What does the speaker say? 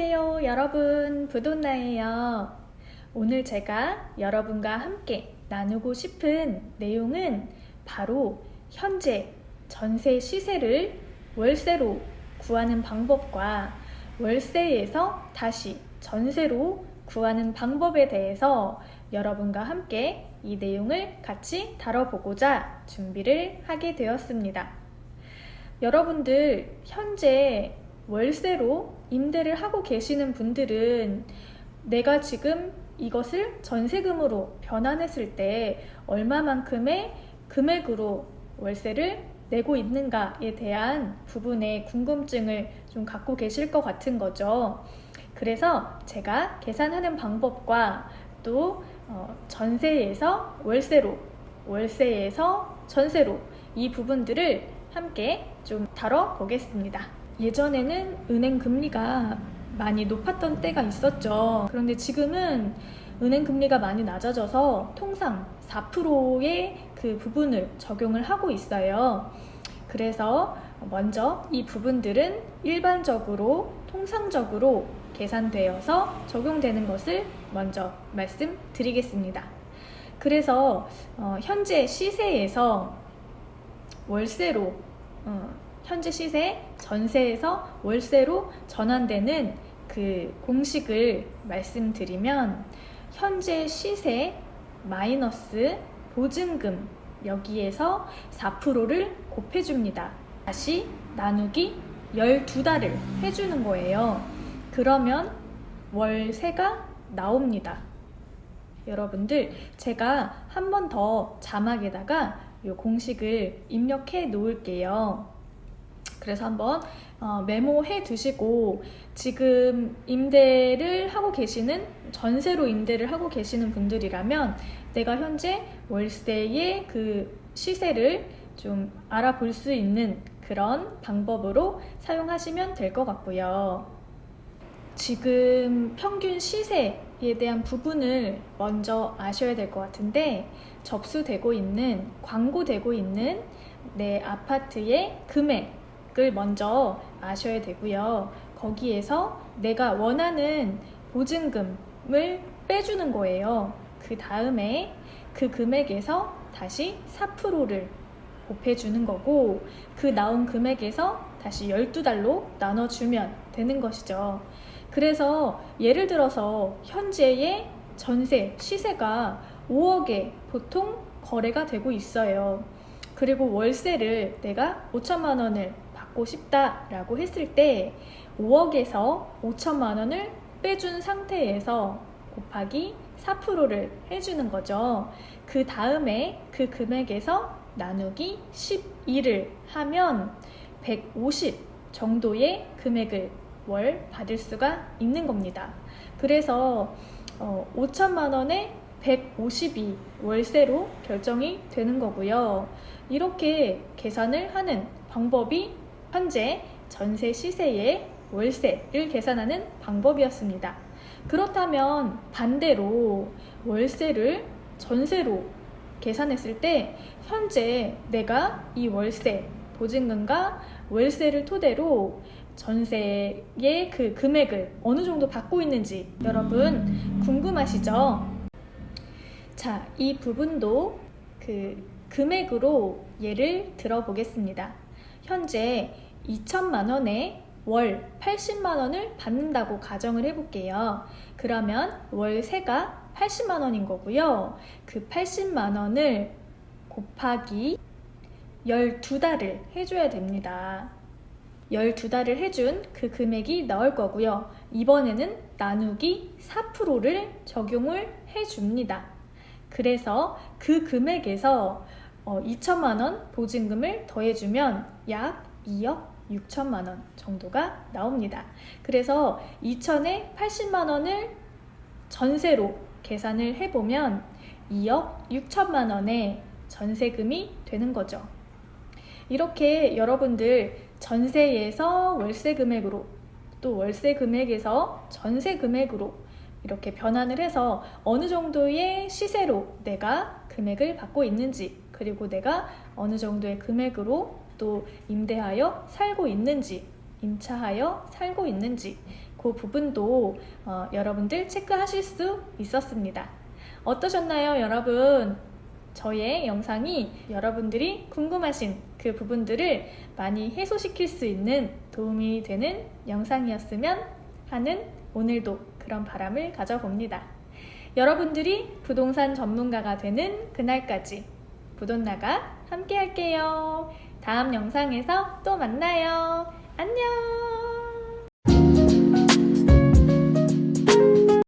안녕하세요, 여러분. 부돈나예요. 오늘 제가 여러분과 함께 나누고 싶은 내용은 바로 현재 전세 시세를 월세로 구하는 방법과 월세에서 다시 전세로 구하는 방법에 대해서 여러분과 함께 이 내용을 같이 다뤄보고자 준비를 하게 되었습니다. 여러분들 현재 월세로 임대를 하고 계시는 분들은 내가 지금 이것을 전세금으로 변환했을 때 얼마만큼의 금액으로 월세를 내고 있는가에 대한 부분에 궁금증을 좀 갖고 계실 것 같은 거죠. 그래서 제가 계산하는 방법과 또 어, 전세에서 월세로, 월세에서 전세로 이 부분들을 함께 좀 다뤄보겠습니다. 예전에는 은행 금리가 많이 높았던 때가 있었죠. 그런데 지금은 은행 금리가 많이 낮아져서 통상 4%의 그 부분을 적용을 하고 있어요. 그래서 먼저 이 부분들은 일반적으로 통상적으로 계산되어서 적용되는 것을 먼저 말씀드리겠습니다. 그래서 어, 현재 시세에서 월세로 어, 현재 시세 전세에서 월세로 전환되는 그 공식을 말씀드리면 현재 시세 마이너스 보증금 여기에서 4%를 곱해줍니다. 다시 나누기 12달을 해주는 거예요. 그러면 월세가 나옵니다. 여러분들, 제가 한 번 더 자막에다가 이 공식을 입력해 놓을게요. 그래서 한번 어, 메모해 두시고 지금 임대를 하고 계시는 전세로 임대를 하고 계시는 분들이라면 내가 현재 월세의 그 시세를 좀 알아볼 수 있는 그런 방법으로 사용하시면 될 것 같고요. 지금 평균 시세에 대한 부분을 먼저 아셔야 될 것 같은데 접수되고 있는 광고되고 있는 내 아파트의 금액 을 먼저 아셔야 되고요. 거기에서 내가 원하는 보증금을 빼주는 거예요. 그 다음에 그 금액에서 다시 4%를 곱해주는 거고 그 나온 금액에서 다시 12달로 나눠주면 되는 것이죠. 그래서 예를 들어서 현재의 전세 시세가 5억에 보통 거래가 되고 있어요. 그리고 월세를 내가 5천만 원을 받고 싶다라고 했을 때 5억에서 5천만 원을 빼준 상태에서 곱하기 4%를 해주는 거죠. 그 다음에 그 금액에서 나누기 12를 하면 150 정도의 금액을 월 받을 수가 있는 겁니다. 그래서 어, 5천만 원에 150이 월세로 결정이 되는 거고요. 이렇게 계산을 하는 방법이 현재 전세 시세의 월세를 계산하는 방법이었습니다. 그렇다면 반대로 월세를 전세로 계산했을 때 현재 내가 이 월세 보증금과 월세를 토대로 전세의 그 금액을 어느 정도 받고 있는지 여러분 궁금하시죠? 자, 이 부분도 그 금액으로 예를 들어보겠습니다. 현재 2천만 원에 월 80만 원을 받는다고 가정을 해볼게요. 그러면 월세가 80만 원인 거고요. 그 80만 원을 곱하기 12달을 해줘야 됩니다. 12달을 해준 그 금액이 나올 거고요. 이번에는 나누기 4%를 적용을 해줍니다. 그래서 그 금액에서 어, 2천만 원 보증금을 더해주면 약 2억 6천만 원 정도가 나옵니다. 그래서 2천에 80만 원을 전세로 계산을 해보면 2억 6천만 원의 전세금이 되는 거죠. 이렇게 여러분들 전세에서 월세 금액으로 또 월세 금액에서 전세 금액으로 이렇게 변환을 해서 어느 정도의 시세로 내가 금액을 받고 있는지 그리고 내가 어느 정도의 금액으로 또 임대하여 살고 있는지 임차하여 살고 있는지 그 부분도 어, 여러분들 체크하실 수 있었습니다. 어떠셨나요, 여러분? 저의 영상이 여러분들이 궁금하신 그 부분들을 많이 해소시킬 수 있는 도움이 되는 영상이었으면 하는 오늘도 그런 바람을 가져봅니다. 여러분들이 부동산 전문가가 되는 그날까지 부돈나가 함께 할게요. 다음 영상에서 또 만나요. 안녕!